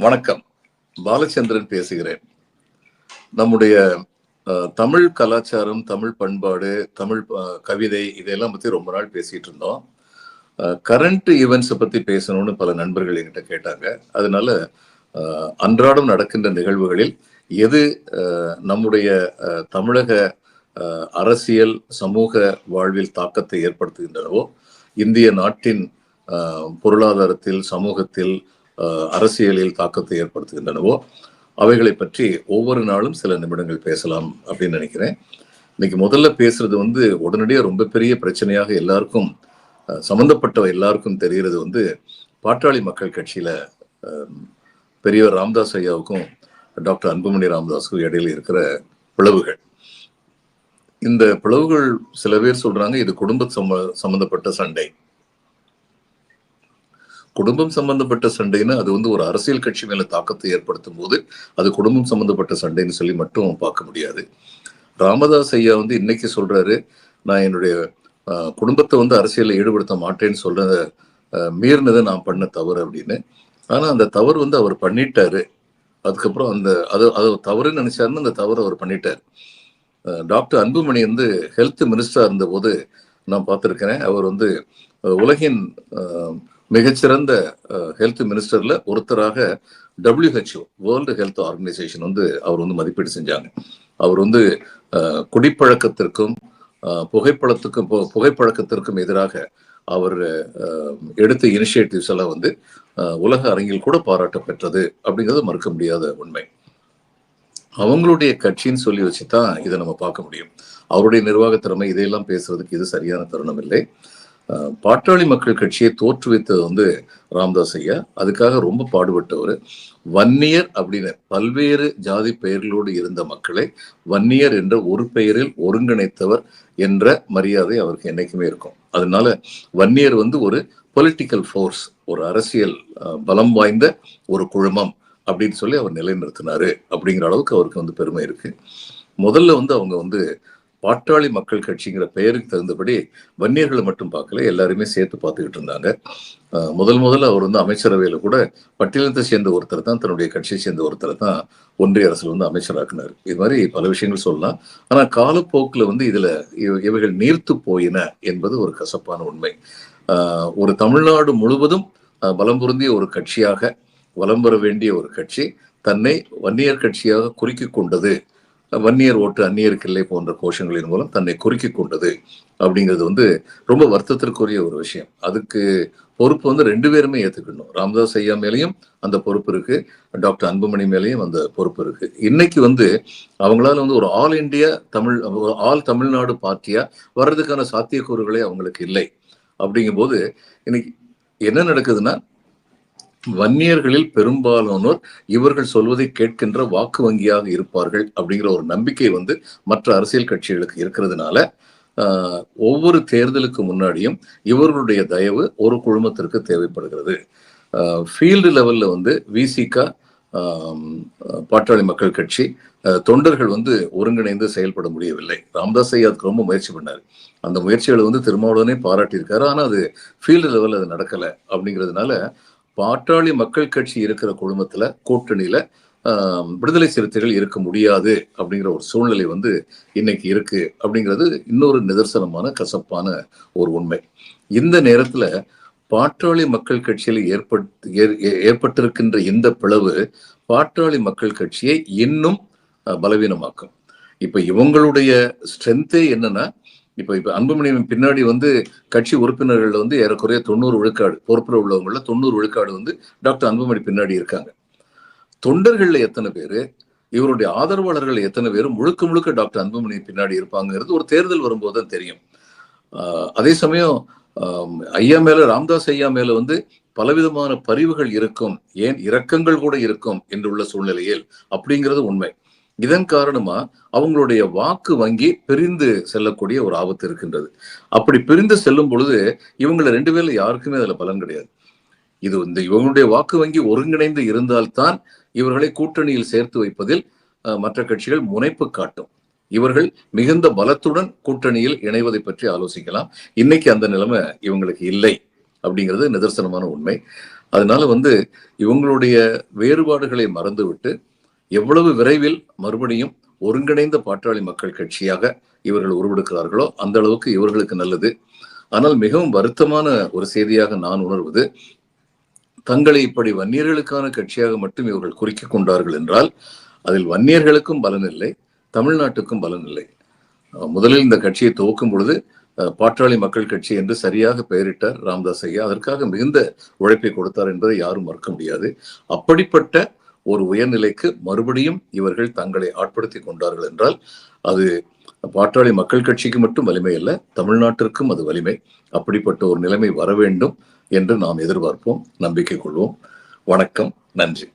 வணக்கம். பாலச்சந்திரன் பேசுகிறேன். நம்முடைய தமிழ் கலாச்சாரம் தமிழ் பண்பாடு தமிழ் கவிதை இதெல்லாம் பத்தி ரொம்ப நாள் பேசிட்டு இருந்தோம். கரண்ட் ஈவெண்ட்ஸை பத்தி பேசணும்னு பல நண்பர்கள் என்கிட்ட கேட்டாங்க. அதனால அன்றாடம் நடக்கின்ற நிகழ்வுகளில் எது நம்முடைய அஹ், தமிழக அஹ், அரசியல் சமூக வாழ்வில் தாக்கத்தை ஏற்படுத்துகின்றனவோ இந்திய நாட்டின் பொருளாதாரத்தில் சமூகத்தில் அரசியலில் தாக்கத்தை ஏற்படுத்துகின்றனவோ அவைகளை பற்றி ஒவ்வொரு நாளும் சில நிமிடங்கள் பேசலாம் அப்படின்னு நினைக்கிறேன். இன்னைக்கு முதல்ல பேசுறது வந்து உடனடியாக ரொம்ப பெரிய பிரச்சனையாக எல்லாருக்கும் அஹ், சம்பந்தப்பட்ட எல்லாருக்கும் தெரிகிறது வந்து பாட்டாளி மக்கள் கட்சியில பெரியவர் ராம்தாஸ் ஐயாவுக்கும் டாக்டர் அன்புமணி ராமதாஸுக்கும் இடையில இருக்கிற பிளவுகள். இந்த பிளவுகள் சில பேர் சொல்றாங்க இது குடும்ப சம்ம சம்பந்தப்பட்ட சண்டை. குடும்பம் சம்பந்தப்பட்ட சண்டைன்னு அது வந்து ஒரு அரசியல் கட்சி மேல தாக்கத்தை ஏற்படுத்தும் போது அது குடும்பம் சம்பந்தப்பட்ட சண்டைன்னு சொல்லி மட்டும் பார்க்க முடியாது. ராமதாஸ் ஐயா வந்து இன்னைக்கு சொல்றாரு நான் என்னுடைய குடும்பத்தை வந்து அரசியலில் ஈடுபடுத்த மாட்டேன்னு சொல்றத மீறினதை நான் பண்ண தவறு அப்படின்னு. ஆனா அந்த தவறு வந்து அவர் பண்ணிட்டாரு. அதுக்கப்புறம் அந்த அது அது தவறுன்னு நினைச்சாருன்னு அந்த தவறு அவர் பண்ணிட்டார். டாக்டர் அன்புமணி வந்து ஹெல்த் மினிஸ்டரா இருந்தபோது நான் பார்த்துருக்கிறேன். அவர் வந்து உலகின் மிகச்சிறந்த ஹெல்த் மினிஸ்டர்ல ஒருத்தராக டபிள்யூஹெச்ஓ வேர்ல்டு ஹெல்த் ஆர்கனைசேஷன் வந்து அவர் வந்து மதிப்பீடு செஞ்சாங்க. அவர் வந்து குடிப்பழக்கத்திற்கும் புகைப்பழத்துக்கும் புகைப்பழக்கத்திற்கும் எதிராக அவர் எடுத்த இனிஷியேட்டிவ்ஸ் எல்லாம் வந்து உலக அரங்கில் கூட பாராட்ட பெற்றது அப்படிங்கிறது மறுக்க முடியாத உண்மை. அவங்களுடைய கட்சின்னு சொல்லி வச்சு தான் இதை நம்ம பார்க்க முடியும். அவருடைய நிர்வாக திறமை இதையெல்லாம் பேசுறதுக்கு இது சரியான தருணம் இல்லை. பாட்டாளி மக்கள் கட்சியை தோற்றுவித்தது வந்து ராமதாஸ் ஐயா. அதுக்காக ரொம்ப பாடுபட்டவர். வன்னியர் அப்படின்னு பல்வேறு ஜாதி பெயர்களோடு இருந்த மக்களை வன்னியர் என்ற ஒரு பெயரில் ஒருங்கிணைத்தவர் என்ற மரியாதை அவருக்கு என்னைக்குமே இருக்கும். அதனால வன்னியர் வந்து ஒரு பொலிட்டிக்கல் ஃபோர்ஸ் ஒரு அரசியல் பலம் வாய்ந்த ஒரு குழுமம் அப்படின்னு சொல்லி அவர் நிலைநிறுத்தினாரு அப்படிங்கிற அளவுக்கு அவருக்கு வந்து பெருமை இருக்கு. முதல்ல வந்து அவங்க வந்து பாட்டாளி மக்கள் கட்சிங்கிற பெயருக்கு தகுந்தபடி வன்னியர்களை மட்டும் பார்க்கல எல்லாருமே சேர்த்து பார்த்துக்கிட்டு இருந்தாங்க. முதல் முதல்ல அவர் வந்து அமைச்சரவையில் கூட பட்டியலத்தை சேர்ந்த ஒருத்தர் தான் தன்னுடைய கட்சியை சேர்ந்த ஒருத்தர் தான் ஒன்றிய அரசில் வந்து அமைச்சராக்குனார். இது மாதிரி பல விஷயங்கள் சொல்லலாம். ஆனால் காலப்போக்கில் வந்து இதில் இவைகள் நீர்த்து போயின என்பது ஒரு கசப்பான உண்மை. ஒரு தமிழ்நாடு முழுவதும் பலம் பொருந்திய ஒரு கட்சியாக வலம் வர வேண்டிய ஒரு கட்சி தன்னை வன்னியர் கட்சியாக குறுக்கி கொண்டது வன்னியர் ஓட்டு அந்நியருக்கு இல்லை போன்ற கோஷங்களின் மூலம் தன்னை குறுக்கி கொண்டது அப்படிங்கிறது வந்து ரொம்ப வருத்தத்திற்குரிய ஒரு விஷயம். அதுக்கு பொறுப்பு வந்து ரெண்டு பேருமே ஏற்றுக்கணும் ராமதாஸ் ஐயா மேலேயும் அந்த பொறுப்பு இருக்கு. டாக்டர் அன்புமணி மேலேயும் அந்த பொறுப்பு இருக்கு. இன்னைக்கு வந்து அவங்களால வந்து ஒரு all India Tamil all Tamil Nadu பார்ட்டியா வர்றதுக்கான சாத்தியக்கூறுகளே அவங்களுக்கு இல்லை. அப்படிங்கும்போது இன்னைக்கு என்ன நடக்குதுன்னா வன்னியர்களில் பெரும்பாலானோர் இவர்கள் சொல்வதை கேட்கின்ற வாக்கு வங்கியாக இருப்பார்கள் அப்படிங்கிற ஒரு நம்பிக்கை வந்து மற்ற அரசியல் கட்சிகளுக்கு இருக்கிறதுனால ஆஹ், ஒவ்வொரு தேர்தலுக்கு முன்னாடியும் இவர்களுடைய தயவு ஒரு குழுமத்திற்கு தேவைப்படுகிறது. ஃபீல்டு லெவல்ல வந்து விசிகா பாட்டாளி மக்கள் கட்சி தொண்டர்கள் வந்து ஒருங்கிணைந்து செயல்பட முடியவில்லை. ராம்தாஸ் ஐயா அதுக்கு ரொம்ப முயற்சி பண்ணார். அந்த முயற்சிகளை வந்து திருமாவளவனே பாராட்டியிருக்காரு. ஆனா அது ஃபீல்டு லெவல்ல அது நடக்கல அப்படிங்கிறதுனால பாட்டாளி மக்கள் கட்சி இருக்கிற குழுமத்துல கூட்டணியில ஆஹ், விடுதலை சிறுத்தைகள் இருக்க முடியாது அப்படிங்கிற ஒரு சூழ்நிலை வந்து இன்னைக்கு இருக்கு அப்படிங்கிறது இன்னொரு நிதர்சனமான கசப்பான ஒரு உண்மை. இந்த நேரத்துல பாட்டாளி மக்கள் கட்சியில் ஏற்பட்டு ஏ- ஏற்பட்டிருக்கின்ற இந்த பிளவு பாட்டாளி மக்கள் கட்சியை இன்னும் அஹ், பலவீனமாக்கும். இப்ப இவங்களுடைய ஸ்ட்ரென்த்தே என்னன்னா இப்ப இப்ப அன்புமணியின் பின்னாடி வந்து கட்சி உறுப்பினர்கள் வந்து ஏறக்குறைய தொண்ணூறு விழுக்காடு பொறுப்பில் உள்ளவங்கள தொண்ணூறு விழுக்காடு வந்து டாக்டர் அன்புமணி பின்னாடி இருக்காங்க. தொண்டர்கள்ல எத்தனை பேரு இவருடைய ஆதரவாளர்கள் எத்தனை பேர் முழுக்க முழுக்க டாக்டர் அன்புமணி பின்னாடி இருப்பாங்கிறது ஒரு தேர்தல் வரும்போது தான் தெரியும். ஆஹ் அதே சமயம் ஐயா மேல ராம்தாஸ் ஐயா மேல வந்து பலவிதமான பரிவுகள் இருக்கும் ஏன் இரக்கங்கள் கூட இருக்கும் என்றுள்ள சூழ்நிலையில் அப்படிங்கிறது உண்மை. இதன் காரணமா அவங்களுடைய வாக்கு வங்கி பிரிந்து செல்லக்கூடிய ஒரு ஆபத்து இருக்கின்றது. அப்படி பிரிந்து செல்லும் பொழுது இவங்கள ரெண்டு பேர்ல யாருக்குமே அதுல பலன் கிடையாது. இது இந்த இவங்களுடைய வாக்கு வங்கி ஒருங்கிணைந்து இருந்தால்தான் இவர்களை கூட்டணியில் சேர்த்து வைப்பதில் அஹ், மற்ற கட்சிகள் முனைப்பு காட்டும். இவர்கள் மிகுந்த பலத்துடன் கூட்டணியில் இணைவதை பற்றி ஆலோசிக்கலாம். இன்னைக்கு அந்த நிலைமை இவங்களுக்கு இல்லை அப்படிங்கிறது நிதர்சனமான உண்மை. அதனால வந்து இவங்களுடைய வேறுபாடுகளை மறந்துவிட்டு எவ்வளவு விரைவில் மறுபடியும் ஒருங்கிணைந்த பாட்டாளி மக்கள் கட்சியாக இவர்கள் உருவெடுக்கிறார்களோ அந்த அளவுக்கு இவர்களுக்கு நல்லது. ஆனால் மிகவும் வருத்தமான ஒரு செய்தியாக நான் உணர்வது தங்களை இப்படி வன்னியர்களுக்கான கட்சியாக மட்டும் இவர்கள் குறிக்கிக் கொண்டார்கள் என்றால் அதில் வன்னியர்களுக்கும் பலன் இல்லை தமிழ்நாட்டுக்கும் பலன் இல்லை. முதலில் இந்த கட்சியை துவக்கும் பொழுது பாட்டாளி மக்கள் கட்சி என்று சரியாக பெயரிட்டார் ராம்தாஸ் ஐயா. அதற்காக மிகுந்த உழைப்பை கொடுத்தார் என்பதை யாரும் மறுக்க முடியாது. அப்படிப்பட்ட ஒரு உயர்நிலைக்கு மறுபடியும் இவர்கள் தங்களை ஆட்படுத்தி கொண்டார்கள் என்றால் அது பாட்டாளி மக்கள் கட்சிக்கு மட்டும் வலிமை அல்ல தமிழ்நாட்டிற்கும் அது வலிமை. அப்படிப்பட்ட ஒரு நிலைமை வர வேண்டும் என்று நாம் எதிர்பார்ப்போம். நம்பிக்கை கொள்வோம். வணக்கம். நன்றி.